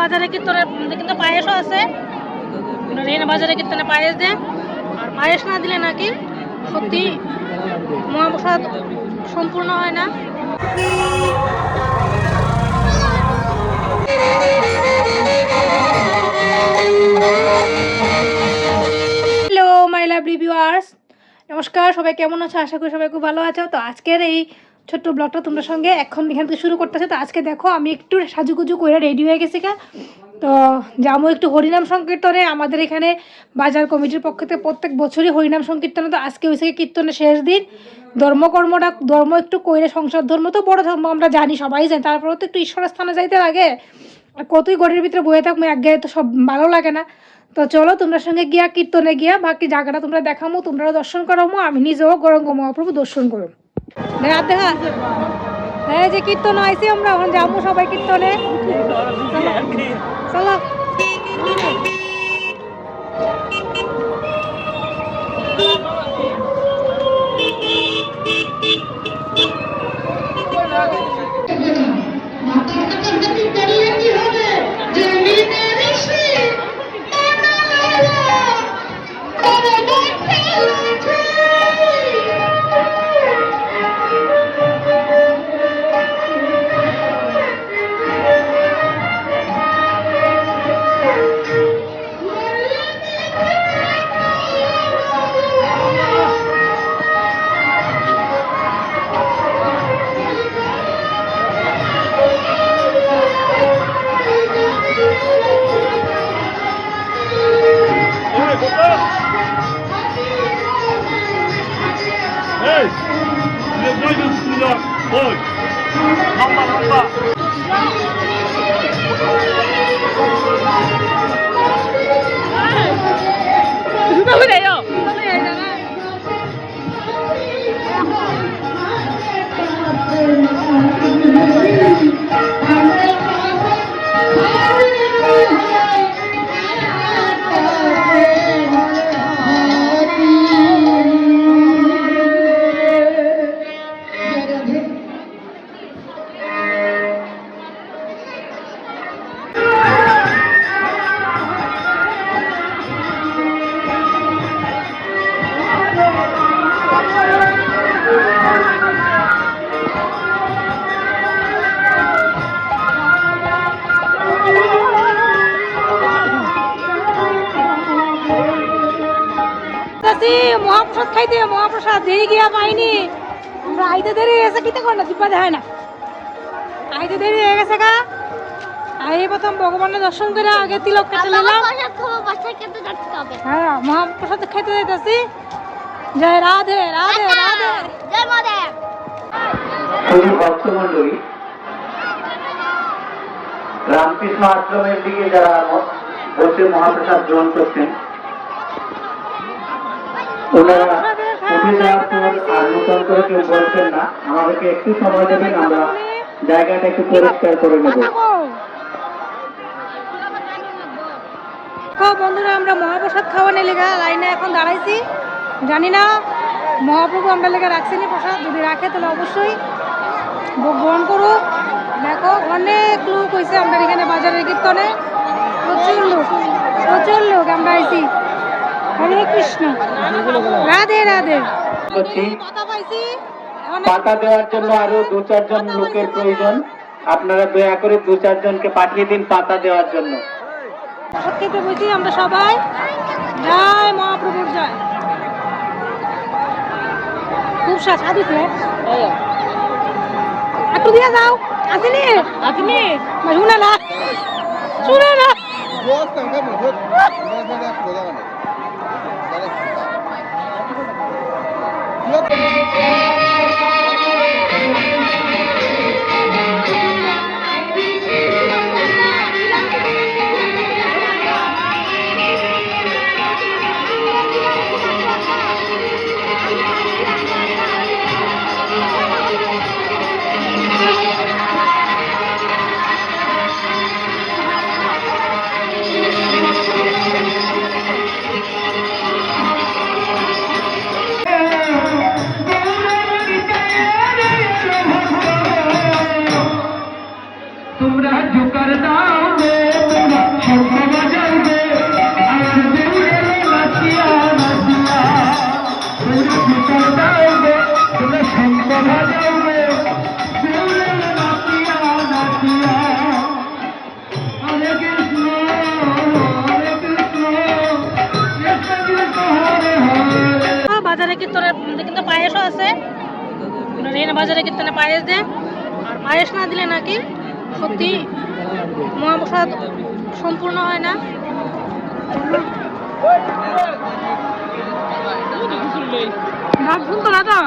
বাজারে কীর্তনের কিন্তু পায়েসও আছে। এখানে বাজারে কীর্তনে পায়েস দেয় আর পায়েস না দিলে নাকি সত্যি মহাপ্রসাদ সম্পূর্ণ হয় না। হ্যালো মাই লাভ রিভিউয়ার্স নমস্কার, সবাই কেমন আছো? আশা করি সবাই খুব ভালো আছো। তো আজকের এই ছোট্ট ব্লগটা তোমাদের সঙ্গে এখন এখান থেকে শুরু করতেছে। তো আজকে দেখো, আমি একটু সাজুগুজু করে রেডি হয়ে গেছি কা তো যাব একটু হরিনাম সংকীর্তনে। আমাদের এখানে বাজার কমিটির পক্ষ থেকে প্রত্যেক বছরই হরিনাম সংকীর্তনে তো আজকে হয়েছে কীর্তনের শেষ দিন। ধর্মকর্মটা, ধর্ম একটু কইরে সংসার ধর্ম তো বড় ধর্ম, আমরা জানি, সবাই জানি। তারপরেও তো একটু ঈশ্বরের স্থানে যাইতে লাগে। আর কতই ঘরের ভিতরে বয়ে থাকব এক গায়ে তো সব ভালো লাগে না। তো চলো, তোমরা সঙ্গে গিয়া কীর্তনে গিয়া বাকি জায়গাটা তোমরা দেখামো তোমরা দর্শন করামো, আমি নিজেও গরঙ্গ মহাপ্রভু দর্শন করো দেখা দেখা হ্যাঁ যে কীর্তন আইসি আমরা এখন যাব সবাই কীর্তনে। চলো। 어이 넘봐 넘봐 흥분해요? মহাপ্রসাদ খাইতে মহাপ্রসাদ। দেরি গিয়া পাইনি? আমরা আইতে দেরি হয়ে গেছে কিতে না দিব্যা দেখায় না। আইতে দেরি হয়ে গেছে কা আই প্রথম ভগবানের দর্শন করে আগে তিলক কেটে নিলাম। হ্যাঁ মহাপ্রসাদ খাইতে যাইতেছি। জয় রাধে রাধে রাধে শুধু ভক্তমণ্ডলী রামকৃষ্ণ আশ্রমের দিকে যারা বসে মহাপ্রসাদ গ্রহণ করছেন ওনারা বন্ধুরা, আমরা মহাপ্রসাদ খাওয়া নিয়ে লেগা লাইনে এখন দাঁড়াইছি। জানি না মহাপ্রভু আমরা লেগে রাখছিনি প্রসাদ, যদি রাখে তাহলে অবশ্যই গ্রহণ করুক। দেখো, অনেক লোক হয়েছে আমরা এখানে বাজারের কীর্তনে। প্রচুর লোক প্রচুর লোক আমরা আইছি। হরে কৃষ্ণ। রাধে রাধে। পাতা দেওয়ার জন্য আরও দু চারজন লোকের প্রয়োজন। আপনারা দয়া করে দু চারজনকে পাঠিয়ে দিন পাতা দেওয়ার জন্য। খেতে বসি আমরা সবাই। জয় মহাপ্রভুর জয়। খুব প্লেট একটু দিয়ে যাও। আসেনি? আসেনি? শুনে না। শুনে না। জয় কীর্তনের মধ্যে কিন্তু পায়েসও আছে। রেন বাজারে কীর্তনে পায়েস দেয় আর পায়েস না দিলে নাকি সত্যি মহাপ্রসাদ সম্পূর্ণ হয় না। তো